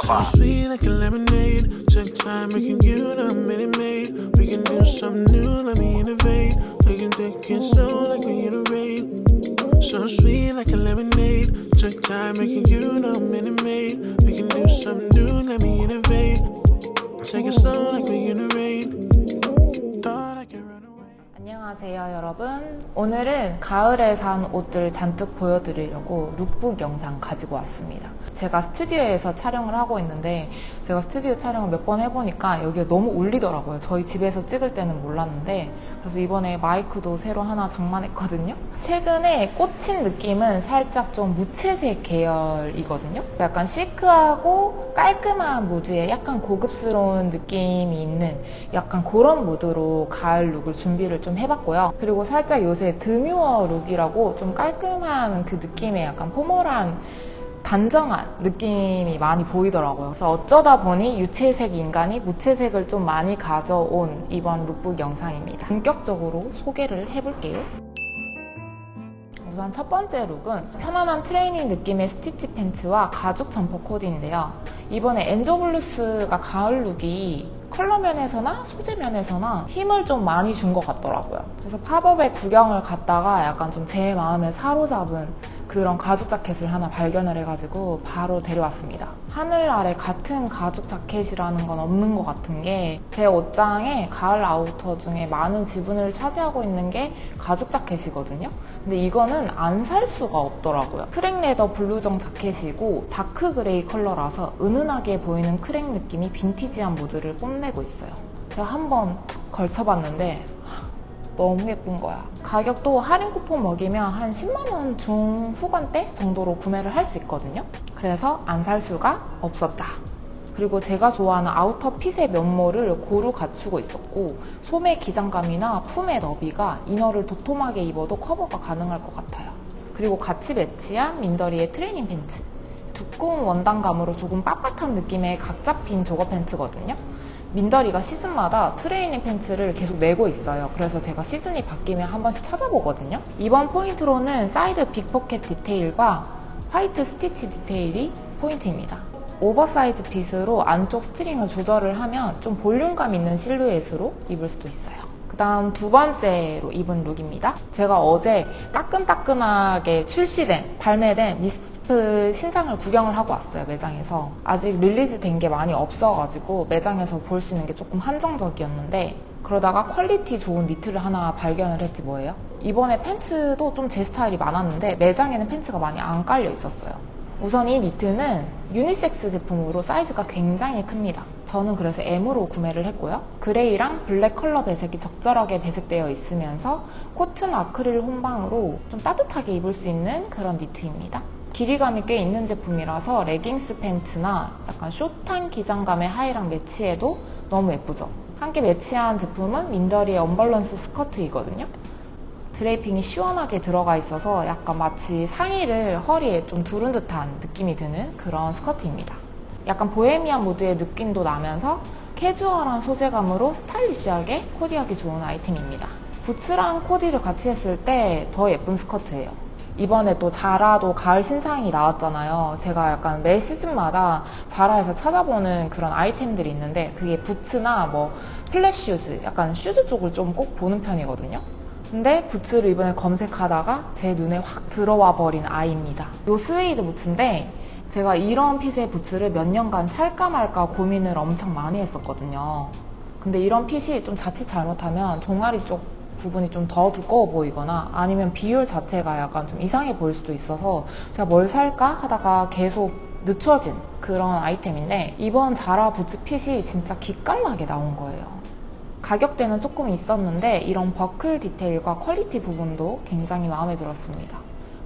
So sweet like a lemonade. Took time making you the minute maid. We can do something new, let me innovate. We can take it slow like we rain. So sweet like a lemonade. Took time making you the minute maid. We can do something new, let me innovate. Take it slow like we rain. Thought I could run away. 안녕하세요 여러분 오늘은 가을에 산 옷들 잔뜩 보여드리려고 룩북 영상 가지고 왔습니다 제가 스튜디오에서 촬영을 하고 있는데 제가 스튜디오 촬영을 몇 번 해보니까 여기가 너무 울리더라고요. 저희 집에서 찍을 때는 몰랐는데 그래서 이번에 마이크도 새로 하나 장만했거든요. 최근에 꽂힌 느낌은 살짝 좀 무채색 계열이거든요. 약간 시크하고 깔끔한 무드에 약간 고급스러운 느낌이 있는 약간 그런 무드로 가을 룩을 준비를 좀 해봤고요. 그리고 살짝 요새 드뮤어 룩이라고 좀 깔끔한 그 느낌의 약간 포멀한 단정한 느낌이 많이 보이더라고요. 그래서 어쩌다 보니 유채색 인간이 무채색을 좀 많이 가져온 이번 룩북 영상입니다. 본격적으로 소개를 해볼게요. 우선 첫 번째 룩은 편안한 트레이닝 느낌의 스티치 팬츠와 가죽 점퍼 코디인데요. 이번에 엔조 블루스가 가을 룩이 컬러 면에서나 소재 면에서나 힘을 좀 많이 준 것 같더라고요. 그래서 팝업에 구경을 갔다가 약간 좀 제 마음에 사로잡은 그런 가죽 자켓을 하나 발견을 해가지고 바로 데려왔습니다. 하늘 아래 같은 가죽 자켓이라는 건 없는 것 같은 게 제 옷장에 가을 아우터 중에 많은 지분을 차지하고 있는 게 가죽 자켓이거든요. 근데 이거는 안 살 수가 없더라고요. 크랙 레더 블루정 자켓이고 다크 그레이 컬러라서 은은하게 보이는 크랙 느낌이 빈티지한 무드를 뽐내고 있어요. 제가 한번 툭 걸쳐봤는데 너무 예쁜 거야. 가격도 할인 쿠폰 먹이면 한 10만원 중후반대 정도로 구매를 할 수 있거든요. 그래서 안 살 수가 없었다. 그리고 제가 좋아하는 아우터 핏의 면모를 고루 갖추고 있었고 소매 기장감이나 품의 너비가 이너를 도톰하게 입어도 커버가 가능할 것 같아요. 그리고 같이 매치한 민더리의 트레이닝 팬츠. 두꺼운 원단감으로 조금 빳빳한 느낌의 각 잡힌 조거 팬츠거든요. 민더리가 시즌마다 트레이닝 팬츠를 계속 내고 있어요. 그래서 제가 시즌이 바뀌면 한 번씩 찾아보거든요. 이번 포인트로는 사이드 빅포켓 디테일과 화이트 스티치 디테일이 포인트입니다. 오버사이즈 핏으로 안쪽 스트링을 조절을 하면 좀 볼륨감 있는 실루엣으로 입을 수도 있어요. 그 다음 두 번째로 입은 룩입니다. 제가 어제 따끈따끈하게 출시된, 발매된 미스 프 신상을 구경을 하고 왔어요, 매장에서. 아직 릴리즈 된 게 많이 없어가지고 매장에서 볼 수 있는 게 조금 한정적이었는데, 그러다가 퀄리티 좋은 니트를 하나 발견을 했지 뭐예요? 이번에 팬츠도 좀 제 스타일이 많았는데, 매장에는 팬츠가 많이 안 깔려 있었어요. 우선 이 니트는 유니섹스 제품으로 사이즈가 굉장히 큽니다. 저는 그래서 M으로 구매를 했고요. 그레이랑 블랙 컬러 배색이 적절하게 배색되어 있으면서 코튼 아크릴 혼방으로 좀 따뜻하게 입을 수 있는 그런 니트입니다. 길이감이 꽤 있는 제품이라서 레깅스 팬츠나 약간 숏한 기장감의 하의랑 매치해도 너무 예쁘죠? 함께 매치한 제품은 민더리의 언밸런스 스커트이거든요. 드레이핑이 시원하게 들어가 있어서 약간 마치 상의를 허리에 좀 두른 듯한 느낌이 드는 그런 스커트입니다. 약간 보헤미안 무드의 느낌도 나면서 캐주얼한 소재감으로 스타일리시하게 코디하기 좋은 아이템입니다. 부츠랑 코디를 같이 했을 때 더 예쁜 스커트예요. 이번에 또 자라도 가을 신상이 나왔잖아요. 제가 약간 매 시즌마다 자라에서 찾아보는 그런 아이템들이 있는데 그게 부츠나 뭐 플랫 슈즈, 약간 슈즈 쪽을 좀 꼭 보는 편이거든요. 근데 부츠를 이번에 검색하다가 제 눈에 확 들어와 버린 아이입니다. 요 스웨이드 부츠인데 제가 이런 핏의 부츠를 몇 년간 살까 말까 고민을 엄청 많이 했었거든요. 근데 이런 핏이 좀 자칫 잘못하면 종아리 쪽 부분이 좀 더 두꺼워 보이거나 아니면 비율 자체가 약간 좀 이상해 보일 수도 있어서 제가 뭘 살까 하다가 계속 늦춰진 그런 아이템인데 이번 자라 부츠 핏이 진짜 기깔나게 나온 거예요. 가격대는 조금 있었는데 이런 버클 디테일과 퀄리티 부분도 굉장히 마음에 들었습니다.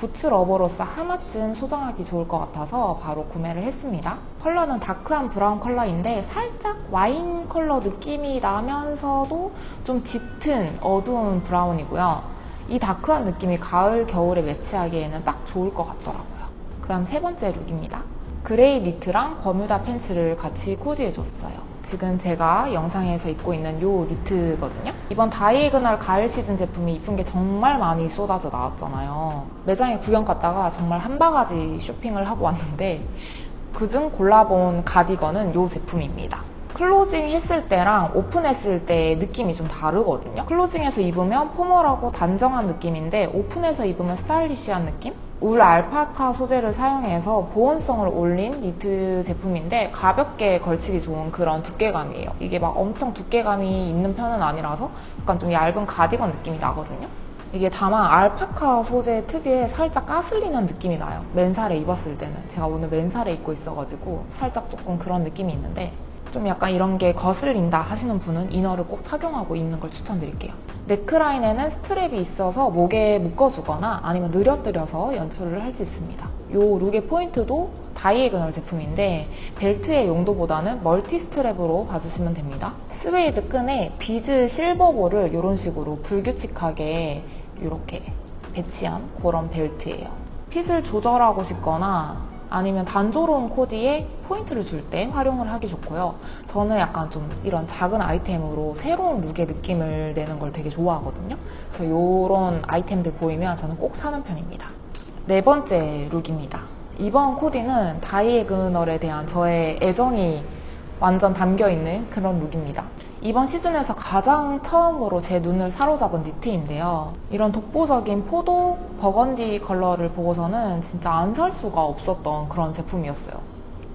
부츠 러버로서 하나쯤 소장하기 좋을 것 같아서 바로 구매를 했습니다. 컬러는 다크한 브라운 컬러인데 살짝 와인 컬러 느낌이 나면서도 좀 짙은 어두운 브라운이고요. 이 다크한 느낌이 가을, 겨울에 매치하기에는 딱 좋을 것 같더라고요. 그 다음 세 번째 룩입니다. 그레이 니트랑 버뮤다 팬츠를 같이 코디해줬어요. 지금 제가 영상에서 입고 있는 요 니트거든요. 이번 다이애그널 가을 시즌 제품이 이쁜 게 정말 많이 쏟아져 나왔잖아요. 매장에 구경 갔다가 정말 한 바가지 쇼핑을 하고 왔는데 그중 골라본 가디건은 이 제품입니다. 클로징 했을 때랑 오픈했을 때 느낌이 좀 다르거든요. 클로징해서 입으면 포멀하고 단정한 느낌인데 오픈해서 입으면 스타일리시한 느낌? 울 알파카 소재를 사용해서 보온성을 올린 니트 제품인데 가볍게 걸치기 좋은 그런 두께감이에요. 이게 막 엄청 두께감이 있는 편은 아니라서 약간 좀 얇은 가디건 느낌이 나거든요. 이게 다만 알파카 소재 특유의 살짝 까슬리는 느낌이 나요. 맨살에 입었을 때는. 제가 오늘 맨살에 입고 있어가지고 살짝 조금 그런 느낌이 있는데 좀 약간 이런 게 거슬린다 하시는 분은 이너를 꼭 착용하고 입는 걸 추천드릴게요. 네크라인에는 스트랩이 있어서 목에 묶어주거나 아니면 늘어뜨려서 연출을 할 수 있습니다. 이 룩의 포인트도 다이애그널 제품인데 벨트의 용도보다는 멀티 스트랩으로 봐주시면 됩니다. 스웨이드 끈에 비즈 실버볼을 이런 식으로 불규칙하게 이렇게 배치한 그런 벨트예요. 핏을 조절하고 싶거나 아니면 단조로운 코디에 포인트를 줄 때 활용을 하기 좋고요. 저는 약간 좀 이런 작은 아이템으로 새로운 룩의 느낌을 내는 걸 되게 좋아하거든요. 그래서 이런 아이템들 보이면 저는 꼭 사는 편입니다. 네 번째 룩입니다. 이번 코디는 다이애그널에 대한 저의 애정이 완전 담겨 있는 그런 룩입니다. 이번 시즌에서 가장 처음으로 제 눈을 사로잡은 니트인데요. 이런 독보적인 포도 버건디 컬러를 보고서는 진짜 안 살 수가 없었던 그런 제품이었어요.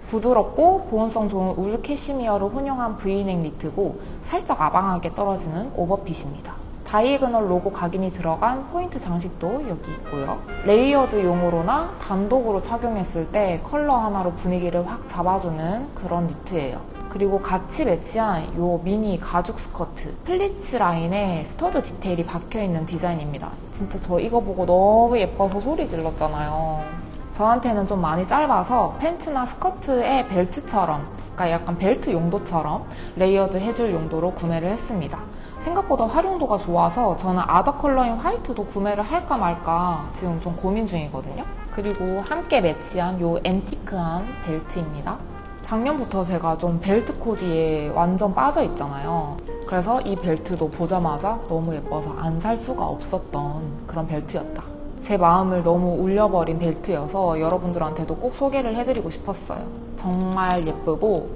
부드럽고 보온성 좋은 울 캐시미어를 혼용한 브이넥 니트고 살짝 아방하게 떨어지는 오버핏입니다. 다이애그널 로고 각인이 들어간 포인트 장식도 여기 있고요. 레이어드 용으로나 단독으로 착용했을 때 컬러 하나로 분위기를 확 잡아주는 그런 니트예요. 그리고 같이 매치한 이 미니 가죽 스커트 플리츠 라인에 스터드 디테일이 박혀있는 디자인입니다. 진짜 저 이거 보고 너무 예뻐서 소리 질렀잖아요. 저한테는 좀 많이 짧아서 팬츠나 스커트의 벨트처럼 그러니까 약간 벨트 용도처럼 레이어드 해줄 용도로 구매를 했습니다. 생각보다 활용도가 좋아서 저는 아더 컬러인 화이트도 구매를 할까 말까 지금 좀 고민 중이거든요. 그리고 함께 매치한 이 앤티크한 벨트입니다. 작년부터 제가 좀 벨트 코디에 완전 빠져 있잖아요. 그래서 이 벨트도 보자마자 너무 예뻐서 안 살 수가 없었던 그런 벨트였다. 제 마음을 너무 울려버린 벨트여서 여러분들한테도 꼭 소개를 해드리고 싶었어요. 정말 예쁘고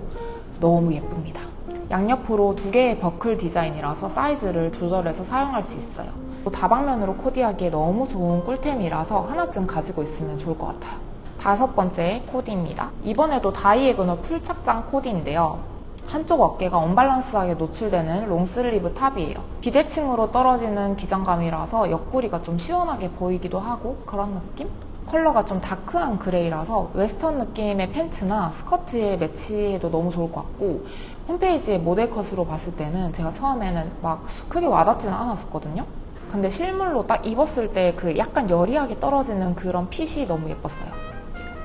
너무 예쁩니다. 양옆으로 두 개의 버클 디자인이라서 사이즈를 조절해서 사용할 수 있어요. 또 다방면으로 코디하기에 너무 좋은 꿀템이라서 하나쯤 가지고 있으면 좋을 것 같아요. 다섯 번째 코디입니다. 이번에도 다이애그널 풀 착장 코디인데요. 한쪽 어깨가 언밸런스하게 노출되는 롱슬리브 탑이에요. 비대칭으로 떨어지는 기장감이라서 옆구리가 좀 시원하게 보이기도 하고 그런 느낌? 컬러가 좀 다크한 그레이라서 웨스턴 느낌의 팬츠나 스커트에 매치해도 너무 좋을 것 같고 홈페이지에 모델 컷으로 봤을 때는 제가 처음에는 막 크게 와닿지는 않았었거든요. 근데 실물로 딱 입었을 때 그 약간 여리하게 떨어지는 그런 핏이 너무 예뻤어요.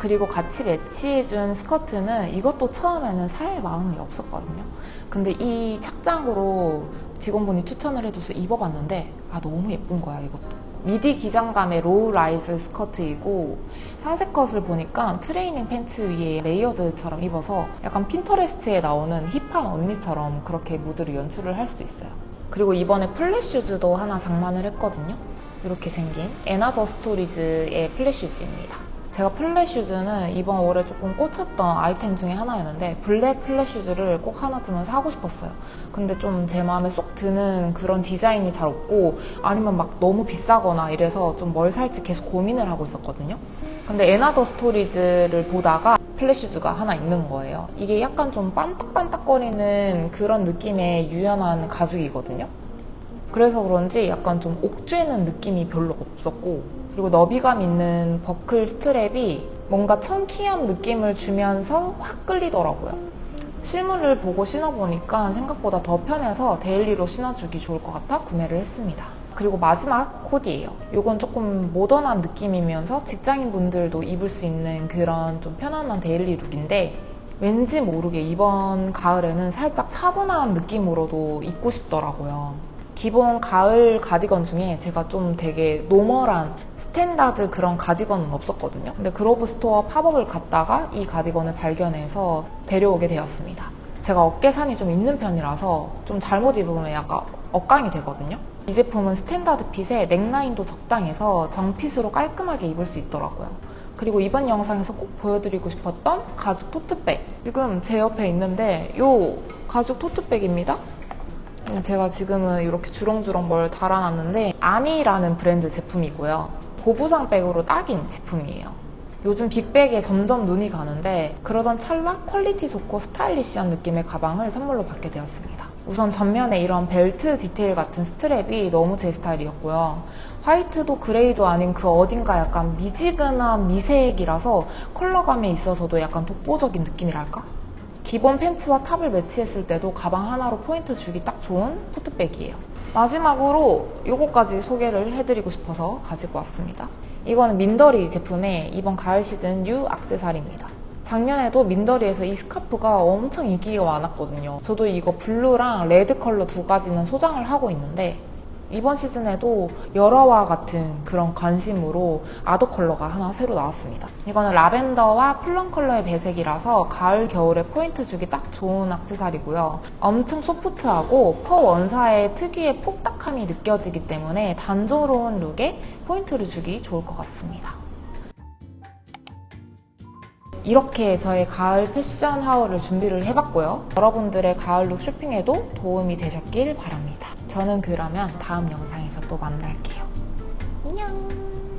그리고 같이 매치해준 스커트는 이것도 처음에는 살 마음이 없었거든요. 근데 이 착장으로 직원분이 추천을 해줘서 입어봤는데 아 너무 예쁜 거야 이것도. 미디 기장감의 로우 라이즈 스커트이고 상세 컷을 보니까 트레이닝 팬츠 위에 레이어드처럼 입어서 약간 핀터레스트에 나오는 힙한 언니처럼 그렇게 무드를 연출을 할 수도 있어요. 그리고 이번에 플랫슈즈도 하나 장만을 했거든요. 이렇게 생긴 에나더 스토리즈의 플랫슈즈입니다. 제가 플랫슈즈는 이번 올해 조금 꽂혔던 아이템 중에 하나였는데 블랙 플랫슈즈를 꼭 하나쯤은 사고 싶었어요. 근데 좀 제 마음에 쏙 드는 그런 디자인이 잘 없고 아니면 막 너무 비싸거나 이래서 좀 뭘 살지 계속 고민을 하고 있었거든요. 근데 에나더 스토리즈를 보다가 플랫슈즈가 하나 있는 거예요. 이게 약간 좀 반딱반딱거리는 그런 느낌의 유연한 가죽이거든요. 그래서 그런지 약간 좀 옥죄는 느낌이 별로 없었고 그리고 너비감 있는 버클 스트랩이 뭔가 청키한 느낌을 주면서 확 끌리더라고요. 실물을 보고 신어보니까 생각보다 더 편해서 데일리로 신어주기 좋을 것 같아 구매를 했습니다. 그리고 마지막 코디예요. 이건 조금 모던한 느낌이면서 직장인 분들도 입을 수 있는 그런 좀 편안한 데일리 룩인데 왠지 모르게 이번 가을에는 살짝 차분한 느낌으로도 입고 싶더라고요. 기본 가을 가디건 중에 제가 좀 되게 노멀한 스탠다드 그런 가디건은 없었거든요. 근데 그로브 스토어 팝업을 갔다가 이 가디건을 발견해서 데려오게 되었습니다. 제가 어깨산이 좀 있는 편이라서 좀 잘못 입으면 약간 억강이 되거든요. 이 제품은 스탠다드 핏에 넥라인도 적당해서 정핏으로 깔끔하게 입을 수 있더라고요. 그리고 이번 영상에서 꼭 보여드리고 싶었던 가죽 토트백. 지금 제 옆에 있는데 요 가죽 토트백입니다. 제가 지금은 이렇게 주렁주렁 뭘 달아놨는데 아니라는 브랜드 제품이고요. 고부상 백으로 딱인 제품이에요. 요즘 빅백에 점점 눈이 가는데 그러던 찰나 퀄리티 좋고 스타일리시한 느낌의 가방을 선물로 받게 되었습니다. 우선 전면에 이런 벨트 디테일 같은 스트랩이 너무 제 스타일이었고요. 화이트도 그레이도 아닌 그 어딘가 약간 미지근한 미색이라서 컬러감에 있어서도 약간 독보적인 느낌이랄까? 기본 팬츠와 탑을 매치했을 때도 가방 하나로 포인트 주기 딱 좋은 토트백이에요. 마지막으로 요거까지 소개를 해드리고 싶어서 가지고 왔습니다. 이거는 민더리 제품의 이번 가을 시즌 뉴 악세사리입니다. 작년에도 민더리에서 이 스카프가 엄청 인기가 많았거든요. 저도 이거 블루랑 레드 컬러 두 가지는 소장을 하고 있는데 이번 시즌에도 열화와 같은 그런 관심으로 아더 컬러가 하나 새로 나왔습니다. 이거는 라벤더와 플럼 컬러의 배색이라서 가을 겨울에 포인트 주기 딱 좋은 악세사리고요. 엄청 소프트하고 퍼 원사의 특유의 폭닥함이 느껴지기 때문에 단조로운 룩에 포인트를 주기 좋을 것 같습니다. 이렇게 저의 가을 패션 하울을 준비를 해봤고요. 여러분들의 가을 룩 쇼핑에도 도움이 되셨길 바랍니다. 저는 그러면 다음 영상에서 또 만날게요. 안녕!